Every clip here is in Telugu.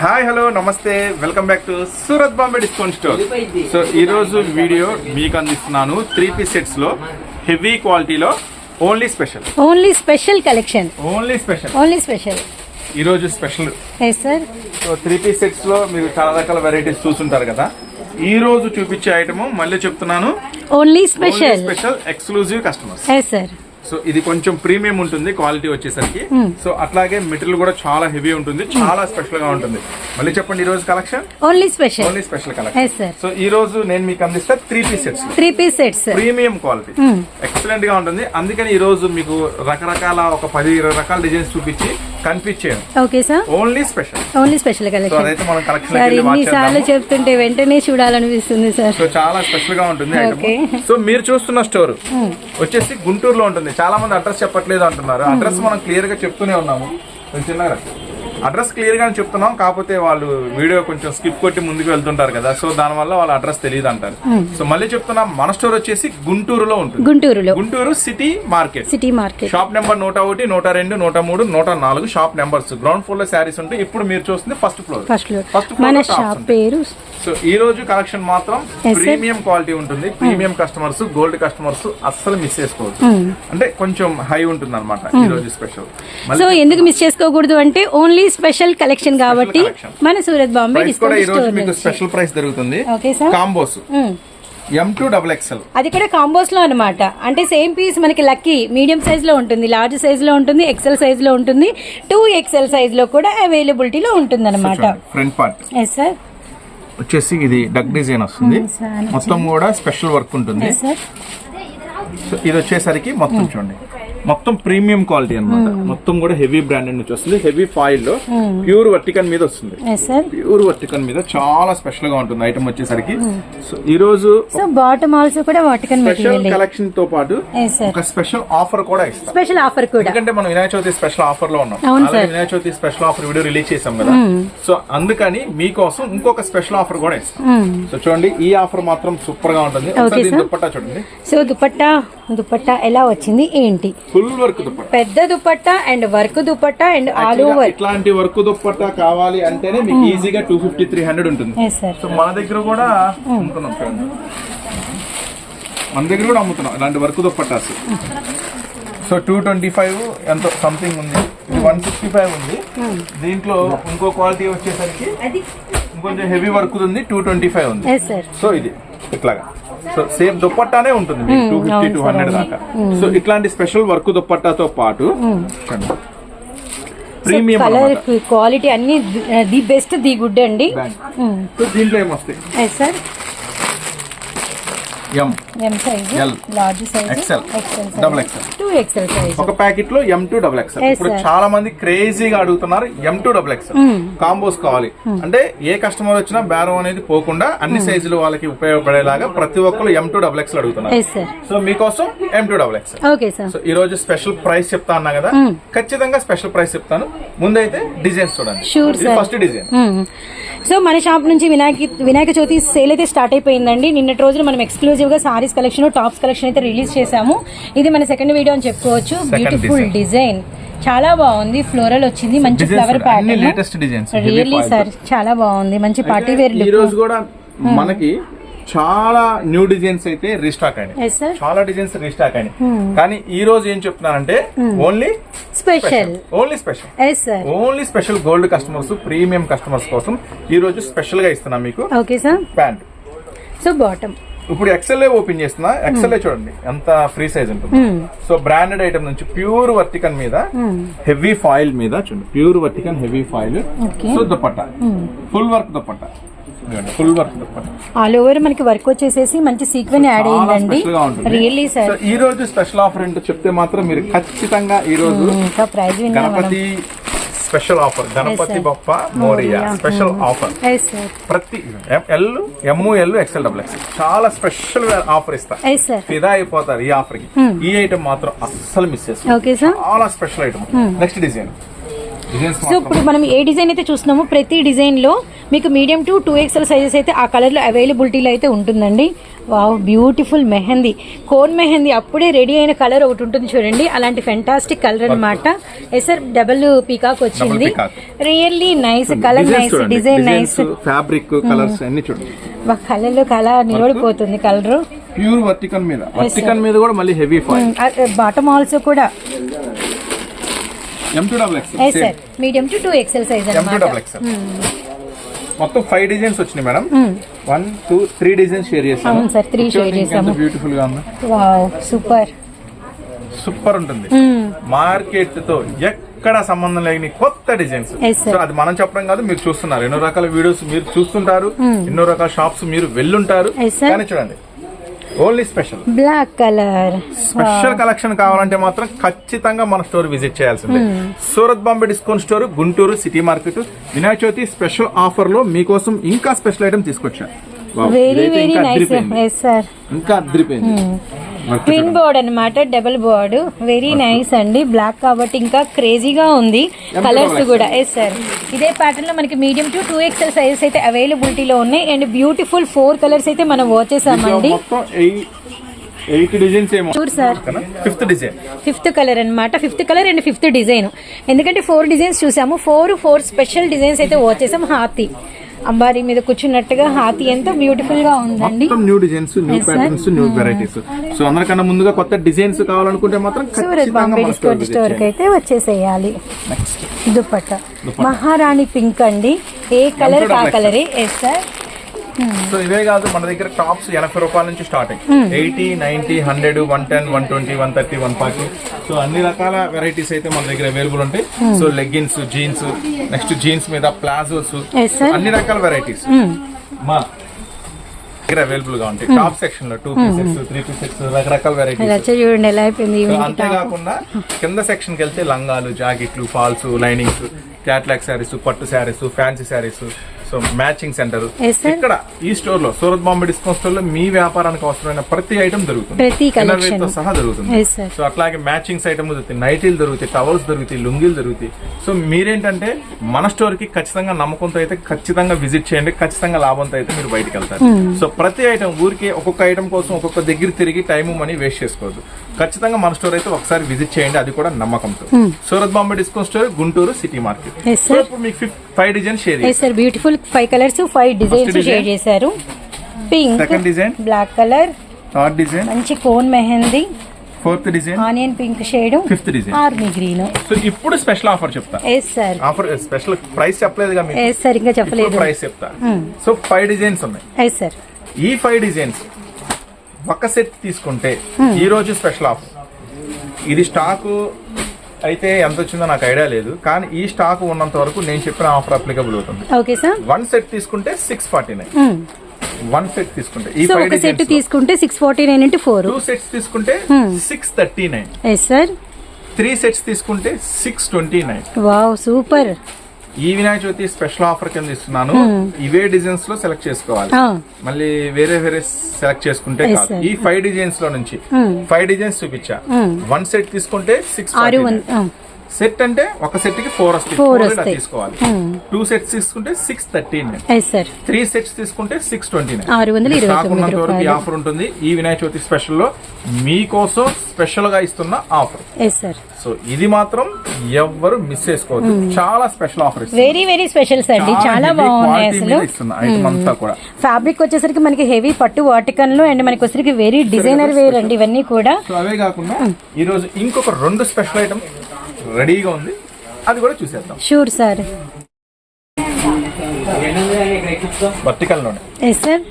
Hi hello namaste. Welcome back to Surat Bombay discount store so ఈ రోజు వీడియో మీకు అందిస్తున్నాను త్రీ పీస్ సెట్స్లో హెవీ క్వాలిటీలో only special only special collection only special only special ఈ రోజు special sir so three piece సెట్స్లో మీరు చాలా రకాల వెరైటీస్ చూసుంటారు కదా. ఈ రోజు చూపించే ఐటమ్ మళ్ళీ చెప్తున్నాను. Only special special exclusive customers sir so ఇది కొంచెం ప్రీమియం ఉంటుంది క్వాలిటీ వచ్చేసరికి. సో అట్లాగే మెటీరియల్ కూడా చాలా హెవీ ఉంటుంది చాలా స్పెషల్గా ఉంటుంది. మళ్ళీ చెప్పండి ఈ రోజు collection only special only special collection so ఈ రోజు నేను మీకు అందిస్తా three piece sets three piece sets premium quality ఎక్సలెంట్గా ఉంటుంది. అందుకని ఈ రోజు మీకు రకరకాల ఒక పది ఇరవై రకాల డిజైన్స్ చూపించి కన్ఫ్యూజ్ చేయను okay sir only special only special collection అదైతే మనం కలెక్షన్ సార్ చెప్తుంటే వెంటనే చూడాలనిపిస్తుంది సార్ సో చాలా స్పెషల్గా ఉంటుంది సో మీరు చూస్తున్న స్టోర్ వచ్చేసి గుంటూరులో ఉంటుంది. చాలా మంది అడ్రస్ చెప్పట్లేదు అంటున్నారు. అడ్రస్ మనం క్లియర్గా చెప్తూనే ఉన్నాము. చిన్నగా అడ్రస్ క్లియర్గా చెప్తున్నాం కాకపోతే వాళ్ళు వీడియో కొంచెం స్కిప్ కొట్టి ముందుకు వెళ్తుంటారు కదా సో దాని వల్ల వాళ్ళ అడ్రస్ తెలియదు అంటారు సో మళ్ళీ చెప్తున్నాం మన స్టోర్ వచ్చేసి గుంటూరులో ఉంటుంది. గుంటూరులో. Guntur city market. City market. Shop number నూట ఒకటి నూట రెండు నూట మూడు నూట నాలుగు షాప్ నెంబర్స్. గ్రౌండ్ ఫ్లోర్లో శారీస్ ఉంటాయి ఇప్పుడు మీరు చూస్తుంది first floor. First floor. First floor మన షాప్. పేరు సో ఈ రోజు కలెక్షన్ మాత్రం. ప్రీమియం క్వాలిటీ ఉంటుంది. ప్రీమియం కస్టమర్స్ గోల్డ్ కస్టమర్స్ అస్సలు మిస్ చేసుకోవద్దు. అంటే కొంచెం హై ఉంటుంది అనమాట ఈ రోజు స్పెషల్. సో ఎందుకు మిస్ చేసుకోకూడదు అంటే ఓన్లీ స్పెషల్ కలెక్షన్ కాబట్టి. మన Surat Bombay discount special price దొరుకుతుంది. Okay sir combos M to double XL అది కూడా కాంబోస్లో అనమాట అంటే సేమ్ పీస్ మనకి లక్కీ మీడియం సైజ్లో ఉంటుంది లార్జ్ సైజ్లో ఉంటుంది ఎక్సెల్ సైజ్లో ఉంటుంది టూ ఎక్సెల్ సైజ్లో కూడా అవైలబిలిటీలో ఉంటుంది అనమాట ఫ్రంట్ పార్ట్ ఎస్ సార్ వచ్చేసి ఇది డక్ డిజైన్ వస్తుంది. Hmm. మొత్తం కూడా స్పెషల్ వర్క్ ఉంటుంది. ఇది వచ్చేసరికి మొత్తం చూడండి. మొత్తం ప్రీమియం క్వాలిటీ అన్నమాట. మొత్తం కూడా హెవీ బ్రాండెడ్ నుంచి వస్తుంది. హెవీ ఫాయిల్లో ప్యూర్ వర్టికన్ మీద వస్తుంది. ప్యూర్ వర్టికన్ మీద చాలా స్పెషల్గా ఉంటుంది ఐటమ్ వచ్చేసరికి. సో ఈ రోజు బాటమ్ ఆల్సో కూడా వాటికన్ స్పెషల్ కలెక్షన్తో పాటు ఒక స్పెషల్ ఆఫర్ కూడా ఇస్తాం. స్పెషల్ ఆఫర్ కూడా. ఎందుకంటే మనం వినాయక చవితి స్పెషల్ ఆఫర్లో ఉన్నాం. Vinayaka Chavithi special offer video release చేసాం కదా. సో అందుకని మీకోసం ఇంకొక స్పెషల్ ఆఫర్ కూడా ఇస్తాం. సో చూడండి ఈ ఆఫర్ మాత్రం సూపర్గా ఉంటుంది. దుప్పట్టా చూడండి. సో దుపట్టా దుపట్టా ఎలా వచ్చింది ఏంటి? ఫుల్ వర్క్ దుప్పట్టా పెద్ద dupatta and work dupatta and all over ఇట్లాంటి వర్క్ దుప్పట్టా కావాలి అంటేనే మీకు ఈజీగా టూ ఫిఫ్టీ త్రీ హండ్రెడ్ ఉంటుంది. సో మన దగ్గర కూడా అమ్ముతున్నాం చూడండి. మన దగ్గర కూడా అమ్ముతున్నాం ఇలాంటి work dupattas so two twenty five ఎంతో సంథింగ్ ఉంది. ఇది వన్ సిక్స్టీ ఫైవ్ ఉంది దీంట్లో ఇంకో క్వాలిటీ వచ్చేసరికి ఇంకొంచెం హెవీ వర్క్ ఉంది టూ ట్వంటీ ఫైవ్ ఉంది సో ఇది ఇట్లాగా. సో సేమ్ దుప్పట్టానే ఉంటుంది టూ ఫిఫ్టీ టూ హండ్రెడ్ దాకా. సో ఇట్లాంటి స్పెషల్ వర్క్ దుప్పట్టాతో పాటు. ప్రీమియం కలర్ క్వాలిటీ అన్ని ది బెస్ట్ ది గుడ్ అండి సో దీంట్లో ఏమొస్తాయి? Sir M M size L, large size XL double XL. Two XL size ఒక ప్యాకెట్లో M to double XL Yes, ఇప్పుడు. చాలా మంది క్రేజీగా అడుగుతున్నారు M to double XL combos కావాలి. అంటే ఏ కస్టమర్ వచ్చినా బేరం అనేది పోకుండా అన్ని సైజులు వాళ్ళకి ఉపయోగపడేలాగా ప్రతి ఒక్కరు ఎం టూ డబుల్ ఎక్స్ఎల్ అడుగుతున్నారు. సో మీకోసం M to double XL okay sir so ఈ రోజు స్పెషల్ ప్రైస్ చెప్తా అన్నా కదా? ఖచ్చితంగా స్పెషల్ ప్రైస్ చెప్తాను. ముందైతే డిజైన్స్ చూడండి. ఫస్ట్ డిజైన్ సో మన షాప్ నుంచి వినాయక వినాయక చవితి సేల్ అయితే స్టార్ట్ అయిపోయిందండి. నిన్నటి రోజున మనం ఎక్స్క్లూజివ్గా సారీస్ కలెక్షన్ టాప్స్ కలెక్షన్ అయితే రిలీజ్ చేసాము ఇది మన సెకండ్ వీడియో అని చెప్పుకోవచ్చు. బ్యూటిఫుల్. డిజైన్ చాలా బాగుంది. ఫ్లోరల్ వచ్చింది. మంచి ఫ్లవర్ ప్యాటర్న్ రియల్లీ సార్ చాలా బాగుంది. మంచి పార్టీ వేర్ ఈ లుక్ రోజు కూడా మనకి చాలా న్యూ డిజైన్స్ అయితే రీస్టాక్ అయినాయి. చాలా డిజైన్స్ రీస్టాక్ అయినాయి. కానీ ఈ రోజు ఏం చెప్తున్నానంటే only special only special only special gold customers premium customers కోసం ఈ రోజు స్పెషల్గా ఇస్తున్నాం మీకు okay sir pant. So bottom ఇప్పుడు ఎక్సెల్ ఓపెన్ చేస్తున్నా ఎక్సెల్ చూడండి ఎంత ఫ్రీ సైజ్ ఉంటుంది. సో బ్రాండెడ్ ఐటమ్ నుంచి ప్యూర్ వర్టికన్ మీద హెవీ ఫాయిల్ మీద చూడండి pure వర్టికన్ heavy foil. So dupatta. Full work dupatta. Full work all over మనకి వర్క్ వచ్చేసేసి మంచి సీక్వెన్ యాడ్ ఉంటుంది. రియల్లీ సార్ ఈ రోజు స్పెషల్ ఆఫర్ ఏంటో చెప్తే మాత్రం మీరు ఖచ్చితంగా ఈ రోజు ఇంకా ప్రైజ్ మనం. Ganapati special offer Ganapati. Bappa Morya special offer sir ప్రతి L M L XL double X చాలా స్పెషల్ ఆఫర్ ఇస్తా. ఎస్ సార్ ఫిదా అయిపోతారు ఈ ఆఫర్కి. ఈ ఐటమ్ మాత్రం అస్సలు మిస్ చేస్తారు ఓకే సార్ చాలా special item next design so ఇప్పుడు మనం ఏ డిజైన్ అయితే చూస్తున్నామో ప్రతి డిజైన్లో మీకు medium to two XL sizes అయితే ఆ కలర్లో అవైలబిలిటీలో అయితే ఉంటుందండి. Wow beautiful mehndi. Cone mehndi అప్పుడే రెడీ అయిన కలర్ ఒకటి ఉంటుంది చూడండి. అలాంటి ఫెంటాస్టిక్ కలర్ అనమాట ఎస్ఆర్ డబల్ పీకాక్ వచ్చింది. Really nice colour nice design nice fabric colours అన్ని చూడండి. కలర్లో కల నిలబడిపోతుంది కలర్. ప్యూర్ వర్టికన్ మీద. వర్టికన్ మీద కూడా మళ్ళీ హెవీ బాటమ్ ఆల్సో కూడా M to double X yes sir medium to two size X మొత్తం ఫైవ్ డిజైన్స్ వచ్చినాయి madam one two three designs share చేసాము సార్, three share చేసాము. బ్యూటిఫుల్గా ఉంది. వావ్ సూపర్ సూపర్ ఉంటుంది. మార్కెట్తో ఎక్కడ సంబంధం లేని కొత్త డిజైన్స్. సో అది మనం చెప్పడం కాదు మీరు చూస్తున్నారు. ఎన్నో రకాల వీడియోస్ మీరు చూస్తుంటారు. ఎన్నో రకాల షాప్స్ మీరు వెళ్ళుంటారు. కానీ చూడండి only special. Black colour. Special collection కావాలంటే మాత్రం ఖచ్చితంగా మన స్టోర్ విజిట్ చేయాల్సిందే. Surat Bombay discount store Guntur city market Vinayaka Chavithi special ఆఫర్లో మీకోసం ఇంకా స్పెషల్ ఐటమ్ తీసుకొచ్చా Wow, వెరీ వెరీ ఇంకా నైస్ ఇంకా అదిరిపోయింది. ట్విన్. బోర్డ్ అన్నమాట డబుల్ బోర్డ్. వెరీ నైస్ అండి బ్లాక్ కాబట్టి ఇంకా క్రేజీగా ఉంది. కలర్స్ కూడా. ఎస్ సార్ ఇదే ప్యాటర్న్లో మనకి medium to two XL sizes అయితే అవైలబిలిటీలో ఉన్నాయి. అండ్ బ్యూటిఫుల్ ఫోర్ కలర్స్ అయితే మనం వచ్చేసామండి. మొత్తం ఎయిట్ డిజైన్స్ ఏమో. చూడు sir fifth design fifth colour అన్నమాట. Fifth colour and fifth design ఎందుకంటే ఫోర్ డిజైన్స్ చూసాము. ఫోర్ ఫోర్ స్పెషల్ డిజైన్స్ అయితే వచ్చేసాం హాతీ అంబారీ మీద కూర్చున్నట్టుగా హాతీ ఎంతో బ్యూటిఫుల్గా ఉందండి new designs new. Patterns new varieties so అందరికన్నా ముందుగా కొత్త డిజైన్స్ కావాలనుకుంటే మాత్రం సూరత్ బాంబే డిస్కౌంట్ స్టోర్కి అయితే వచ్చేసేయాలి. దుపట్టా. మహారాణి పింక్ అండి. ఏ కలర్ ఆ కలరే? ఎస్ సార్ సో ఇవే కాదు మన దగ్గర టాప్స్ ఎనభై రూపాయల నుంచి starting eighty ninety hundred one ten one twenty one thirty one forty so అన్ని రకాల వెరైటీస్ అయితే మన దగ్గర అవైలబుల్ ఉంటాయి. So leggings jeans next jeans మీద ప్లాజోస్. అన్ని రకాల వెరైటీస్ మా దగ్గర అవైలబుల్గా ఉంటాయి. టాప్ సెక్షన్లో టూ పీసెస్ త్రీ పీసెస్ రకరకాల వెరైటీస్ చూడండి ఎలా అయిపోయింది అంతేకాకుండా కింద సెక్షన్కి వెళ్తే లంగాలు జాకెట్లు ఫాల్స్ లైనింగ్స్ క్యాట్లాక్ శారీస్ పట్టు saris fancy saris so matching centre. ఇక్కడ ఈ స్టోర్లో సూరత్ బాంబే డిస్కౌంట్ స్టోర్లో మీ వ్యాపారానికి అవసరమైన ప్రతి ఐటమ్ దొరుకుతుంది. తో సహా దొరుకుతుంది. సో అట్లాగే మ్యాచింగ్స్ ఐటమ్ దొరుకుతాయి. నైటీలు దొరుకుతాయి టవల్స్ దొరుకుతాయి లుంగీలు దొరుకుతాయి. సో మీరేంటంటే మన స్టోర్కి ఖచ్చితంగా నమ్మకంతో అయితే ఖచ్చితంగా విజిట్ చేయండి. ఖచ్చితంగా లాభంతో అయితే మీరు బయటికి వెళ్తారు. Hmm. సో ప్రతి ఐటమ్ ఊరికి ఒక్కొక్క ఐటమ్ కోసం ఒక్కొక్క దగ్గర తిరిగి టైం మనీ వేస్ట్ చేసుకోవద్దు. ఖచ్చితంగా మన స్టోర్ అయితే ఒకసారి విజిట్ చేయండి. అది కూడా నమ్మకంతో. Surat Bombay discount store Guntur city market so. ఇప్పుడు మీకు five design share beautiful five colours five designs. Share చేశారు. Pink second design black colour third design మంచి cone mehndi. Fourth design onion pink shade fifth design army green so ఇప్పుడు స్పెషల్ ఆఫర్ చెప్తా. Yes sir offer special price చెప్పలేదుగా మీకు? ఎస్ సార్ ఇంకా చెప్పలేదు. ప్రైస్ చెప్తా. సో ఫైవ్ డిజైన్స్ ఉన్నాయి. ఎస్ సార్ ఈ ఫైవ్ డిజైన్స్ ఒక సెట్ తీసుకుంటే ఈ రోజు స్పెషల్ ఆఫర్ ఇది స్టాకు అయితే ఎంత వచ్చిందో నాకు ఐడియా లేదు. కానీ ఈ స్టాక్ ఉన్నంత వరకు నేను చెప్పిన ఆఫర్ అప్లికబుల్ అవుతుంది. Okay sir. వన్ సెట్ తీసుకుంటే six forty nine one set తీసుకుంటే ఈ ఒక సెట్ తీసుకుంటే six forty nine into four two sets తీసుకుంటే six thirty nine yes sir three sets తీసుకుంటే six twenty nine wow super ఈ వినాయక చవితి స్పెషల్ ఆఫర్ కింద ఇస్తున్నాను. ఇవే డిజైన్స్లో సెలెక్ట్ చేసుకోవాలి. మళ్ళీ వేరే వేరే సెలెక్ట్ చేసుకుంటే కాదు. ఈ ఫైవ్ డిజైన్స్లో నుంచి ఫైవ్ డిజైన్స్ చూపించా. వన్ సెట్ తీసుకుంటే సిక్స్ సెట్ అంటే ఒక సెట్కి ఫోర్ వస్తాయి. వస్తాయి. తీసుకోవాలి. టూ సెట్స్ తీసుకుంటే six thirty nine yes sir three sets తీసుకుంటే సిక్స్ ట్వంటీ ఉన్నంత వరకు ఆఫర్ ఉంటుంది. ఈ వినాయక చవితి స్పెషల్లో మీకోసం స్పెషల్గా ఇస్తున్న ఆఫర్ సో ఇది మాత్రం ఎవ్వరు మిస్ చేసుకోవద్దు. చాలా special offer very very specials అండి చాలా బాగున్నాయి అసలు. అంతా కూడా. ఫ్యాబ్రిక్ వచ్చేసరికి మనకి హెవీ పట్టు వాటికన్లో అండ్ మనకి వచ్చేసరికి వెరీ డిజైనర్ వేర్ అండి ఇవన్నీ కూడా. అవే కాకుండా ఈ రోజు ఇంకొక రెండు స్పెషల్ ఐటమ్ రెడీగా ఉంది. అది కూడా చూసేద్దాం. షూర్ సార్ వర్టికల్లోనే ఎస్ సార్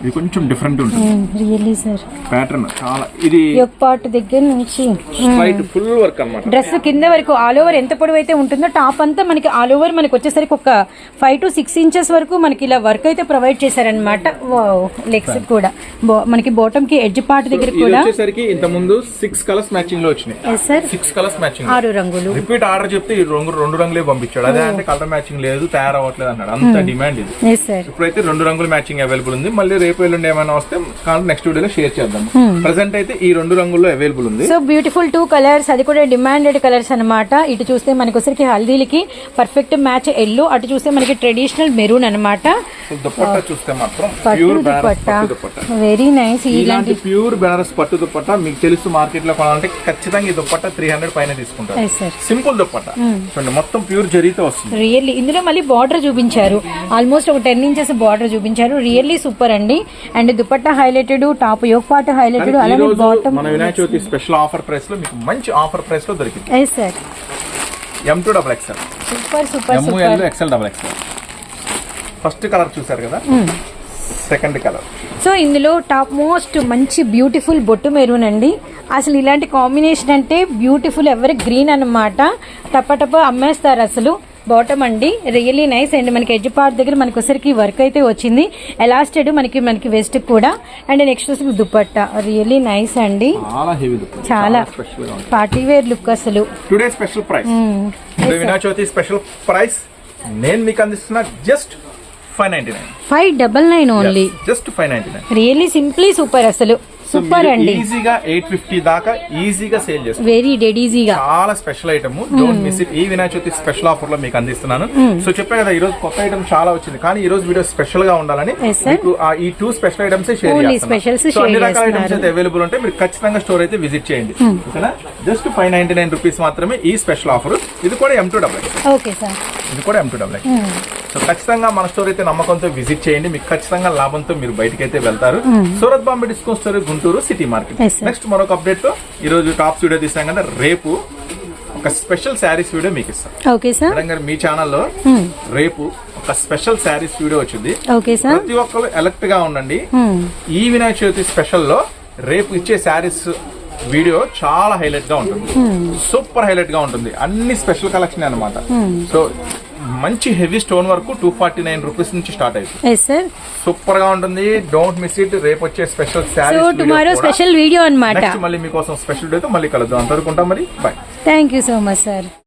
ఇది కొంచెం డిఫరెంట్ ఉంటుంది. రియల్లీ సార్ ప్యాటర్న్ చాలా. ఇది యొక్క పార్ట్ దగ్గర నుంచి స్ట్రైట్ ఫుల్ వర్క్ అన్నమాట. డ్రెస్ కింద వరకు ఆల్ ఓవర్ ఎంత పొడవు అయితే ఉంటుందో టాప్ అంతా మనకి ఆల్ ఓవర్ మనకి వచ్చేసరికి ఒక ఫైవ్ టు సిక్స్ ఇంచెస్ వరకు మనకి ఇలా వర్క్ అయితే ప్రొవైడ్ చేశారనమాట లెగ్స్ కూడా. మనకి బాటమ్కి ఎడ్జ్ పార్ట్ దగ్గర ఇది కూడా వచ్చేసరికి ఇంత ముందు సిక్స్ కలర్స్ మ్యాచింగ్లో వచ్చినాయి. Yes sir six colours matching ఆరు రంగులు. రిపీట్ ఆర్డర్ చెప్తే ఈ రెండు రెండు రంగులే పంపించాడు. అదే అంటే కలర్ మ్యాచింగ్ లేదు తయారవ్వట్లేదు అన్నాడు. అంత డిమాండ్ ఇది. ఎస్ సార్ ఇప్పుడైతే రెండు రంగుల మ్యాచింగ్ అవైలబుల్ ఉంది. మళ్ళీ రేపు ఎల్లుండి ఏమైనా వస్తే నెక్స్ట్ వీడియోలో షేర్ చేద్దాం. Hmm. ప్రెసెంట్ అయితే ఈ రెండు రంగుల్లో అవైలబుల్ ఉంది. సో బ్యూటిఫుల్ టూ కలర్స్ అది కూడా డిమాండెడ్ కలర్స్ అన్నమాట. ఇటు చూస్తే మనకి వచ్చరికి హల్దీలకి పర్ఫెక్ట్ మ్యాచ్ ఎల్లో అటు చూస్తే మనకి ట్రెడిషనల్ మెరూన్ దుపట్టా చూస్తే మాత్రం ప్యూర్ దుపట్టా. వెరీ నైస్ ఇలాంటి ప్యూర్ బెనారస్ పట్టు దుపట్టా మీకు తెలుసు మార్కెట్లో కొనాలంటే ఖచ్చితంగా ఈ దుపట్టా త్రీ హండ్రెడ్ పైన తీసుకుంటారు. సింపుల్ దుపట్టా. చూడండి మొత్తం ప్యూర్ జరీతో వస్తుంది. రియల్లీ ఇందులో మళ్ళీ బార్డర్ చూపించారు. ఆల్మోస్ట్ ఒక టెన్ ఇంచెస్ బార్డర్ చూపించారు. రియల్లీ సూపర్ అండి. అండ్ దుపట్టా హైలైటెడ్ టాప్ యోగ్ పార్ట్ హైలైటెడ్ రోజు బాటమ్ మన వినాయక చవితి స్పెషల్ ఆఫర్ ప్రైస్లో మీకు మంచి ఆఫర్ ప్రైస్లో దొరికింది. Yes sir M to double XL super super M super L XL double XL first colour చూసారు కదా? సెకండ్ కలర్ సో ఇందులో టాప్ మోస్ట్ మంచి బ్యూటిఫుల్ బొట్టు మెరూన్ అండి. అసలు ఇలాంటి కాంబినేషన్ అంటే బ్యూటిఫుల్ ఎవరి గ్రీన్ అన్నమాట. టప్ప అమ్మేస్తారు అసలు. బాటమ్ అండి. Really nice. అండ్ మనకి ఎడ్జ్ పార్ట్ దగ్గర మనకి వచ్చరికి వర్క్ అయితే వచ్చింది. ఎలాస్టెడ్ మనకి మనకి వెస్ట్ కూడా. అండ్ నెక్స్ట్ వచ్చి దుపట్టా. రియల్లీ నైస్ అండి. చాలా పార్టీ వేర్ లుక్ అసలు. Today special price Vinayaka Chavithi special price నేను మీకు అందిస్తున్నా just five ninety nine five double nine only just five ninety nine really simply super అసలు. సూపర్ అండి. ఈజీగా ఎయిట్ ఫిఫ్టీ దాకా ఈజీగా సేల్ చేస్తారు. వెరీ డెడ్ ఈజీగా చాలా special item don't miss it ఈ వినాయక చవితి స్పెషల్ ఆఫర్లో మీకు అందిస్తున్నాను. సో చెప్పా కదా ఈ రోజు కొత్త ఐటమ్ చాలా వచ్చింది. కానీ ఈ రోజు వీడియో స్పెషల్గా ఉండాలని. మీకు ఈ టూ స్పెషల్ ఐటమ్స్ షేర్ చేస్తాను అన్ని రకాల ఐటమ్స్. అయితే అవైలబుల్ ఉంటాయి మీరు ఖచ్చితంగా స్టోర్ అయితే విజిట్ చేయండి. ఓకేనా? Just five ninety nine rupees మాత్రమే ఈ స్పెషల్ ఆఫర్ ఇది కూడా M to double okay sir ఇది కూడా ఎం టూ డబల్ సో ఖచ్చితంగా మన స్టోర్ అయితే నమ్మకంతో విజిట్ చేయండి. మీకు ఖచ్చితంగా లాభంతో మీరు బయటకి అయితే వెళ్తారు Surat Bombay discount store Guntur city market. Next మరొక అప్డేట్తో ఈ రోజు టాప్స్ వీడియో తీసాం కదా. రేపు ఒక స్పెషల్ శారీస్ వీడియో మీకు ఇస్తాం. ఓకే సార్ మేడం గారు మీ ఛానల్లో రేపు ఒక స్పెషల్ శారీస్ వీడియో వచ్చింది. ఓకే సార్ ప్రతి ఒక్కరు ఎలక్ట్గా ఉండండి. ఈ వినాయక చవితి స్పెషల్లో రేపు ఇచ్చే శారీస్ వీడియో చాలా హైలైట్గా ఉంటుంది. సూపర్ హైలైట్గా ఉంటుంది. అన్ని స్పెషల్ కలెక్షన్ అన్నమాట. సో మంచి heavy stone work two forty nine rupees నుంచి స్టార్ట్ అవుతుంది సూపర్గా ఉంటుంది. డోంట్ మిస్ ఇట్ రేపు వచ్చే special tomorrow special video next మళ్ళీ మీకోసం స్పెషల్తో మళ్ళీ కలుద్దాం. అంతవరకు ఉంటాం మరి. Bye thank you so much sir